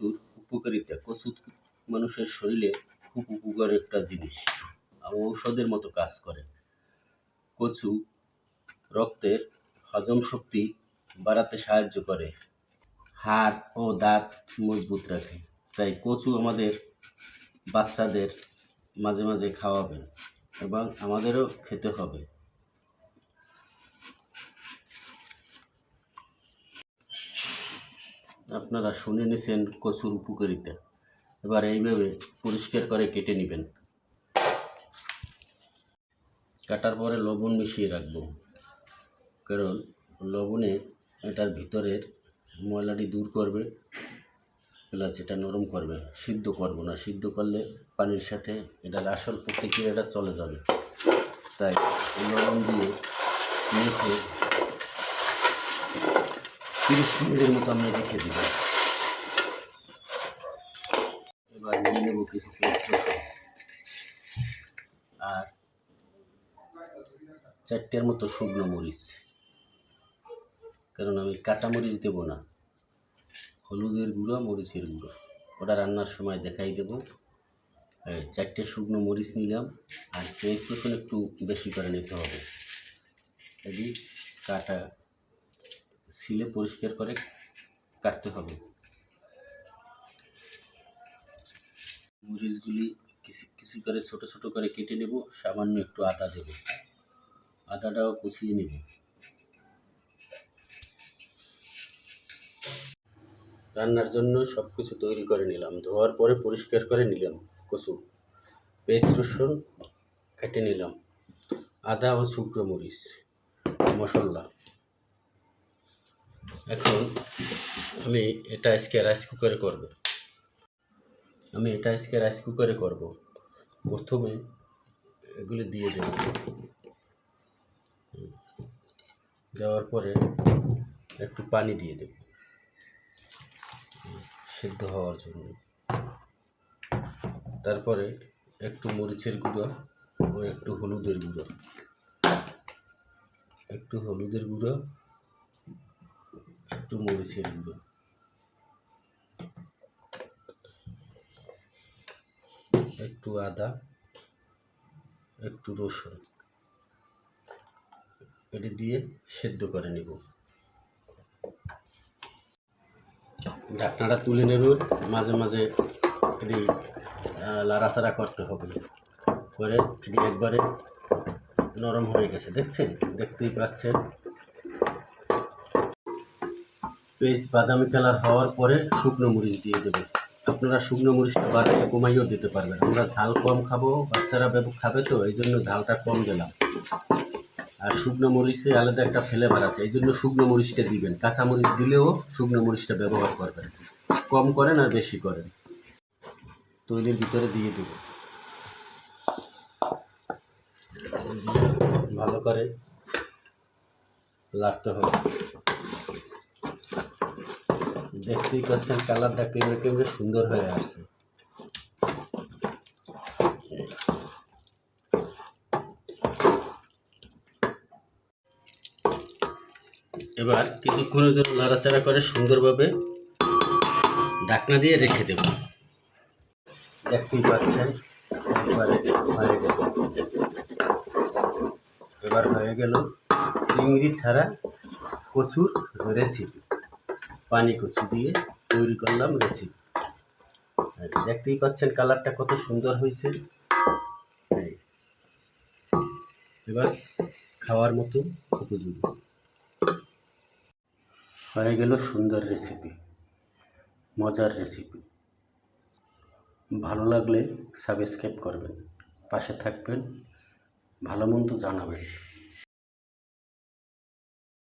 কচুর উপকারিতা কচু মানুষের শরীরে খুব উপকার একটা জিনিস। ঔষধের মতো কাজ করে। কচু রক্তের হজম শক্তি বাড়াতে সাহায্য করে। হাড় ও দাঁত মজবুত রাখে। তাই কচু আমাদের বাচ্চাদের মাঝে মাঝে খাওয়াবেন এবং আমাদেরও খেতে হবে। আপনারা শুনে নিছেন কচুর উপকারিতা। এবার এইভাবে পরিষ্কার করে কেটে নেবেন। কাটার পরে লবণ মিশিয়ে রাখব। কারণ লবণে এটার ভিতরের ময়লাটি দূর করবে, প্লাস এটা নরম করবে, সিদ্ধ করব না। সিদ্ধ করলে পানির সাথে এটার আসল প্রতিক্রিয়াটা চলে যাবে। তাই লবণ দিয়ে মেখে তিরিশ মিনিটের মতো আমরা রেখে দিব। এবার নিয়ে নেব কিছু আর চারটের মতো শুকনো মরিচ। কারণ আমি কাঁচা মরিচ দেবো না। হলুদের গুঁড়ো, মরিচের গুঁড়ো। ওটা রান্নার সময় দেখাই দেবো। চারটে শুকনো মরিচ নিলাম। আর পেঁয়াজ রসুন একটু বেশি করে নিতে হবে। কাটা সিলে পরিষ্কার করে কাটতে হবে। মরিচগুলি কিছু কিছু করে ছোট ছোট করে কেটে নেব, সামান্য একটু আদা দেব। আদাটাও কুচিয়ে নেব। রান্নার জন্য সব কিছু তৈরি করে নিলাম। ধোয়ার পরে পরিষ্কার করে নিলাম কচু। পেস্ট রসুন কেটে নিলাম। আদা ও শুকনো মরিচ। মশলা। এখন আমি এটা আজকে রাইস কুকারে করব। আমি এটা আজকে রাইস কুকারে করব। প্রথমে এগুলি দিয়ে দেব। দেওয়ার পরে একটু পানি দিয়ে দেব। সিদ্ধ হওয়ার জন্য। তারপরে একটু মরিচের গুঁড়ো ও একটু হলুদের গুঁড়ো। একটু হলুদের গুঁড়ো একটু মরিচের গুঁড়ো। একটু আদা, একটু রসুন। এটি দিয়ে সেদ্ধ করে নেব। ঢাকনাটা তুলে নেব। মাঝে মাঝে এটি লাড়াচাড়া করতে হবে। করে এটি একবারে নরম হয়ে গেছে। দেখছেন? দেখতেই পাচ্ছেন? পেস্ট বাদামি কালার হওয়ার পরে শুকনো মরিচ দিয়ে দেবে। আপনারা শুকনো মরিচটা বাড়িয়ে কমাইও দিতে পারবেন। আমরা ঝাল কম খাব, বাচ্চারা বেবু খাবে তো, এই জন্য ঝালটা কম দিলাম। আর শুকনো মরিচে আলাদা একটা ফ্লেভার আছে, এই জন্য শুকনো মরিচটা দিবেন। কাঁচা মরিচ দিলেও শুকনো মরিচটা ব্যবহার করবেন। কম করেন আর বেশি করেন। তৈরির ভিতরে দিয়ে দেব। ভালো করে লাগতে হবে। দেখতেই পাচ্ছেন কালারটা কেমনে কেমনে সুন্দর হয়ে আসছে। এবার কিছুক্ষণের জন্য নাড়াচাড়া করে সুন্দরভাবে ঢাকনা দিয়ে রেখে দেব। দেখতেই পাচ্ছেন এবারে হয়ে গেছে। এবার হয়ে গেল চিংড়ি ছাড়া কচুর রেসিপি পানি কচু দিয়ে তৈরি করলাম রেসিপি দেখতেই পাচ্ছেন কালারটা কত সুন্দর হয়েছে। এবার খাওয়ার মতো উপযোগী। হয়ে গেল সুন্দর রেসিপি মজার রেসিপি ভালো লাগলে সাবস্ক্রাইব করবেন। পাশে থাকবেন। ভালো মন্দ জানাবেন।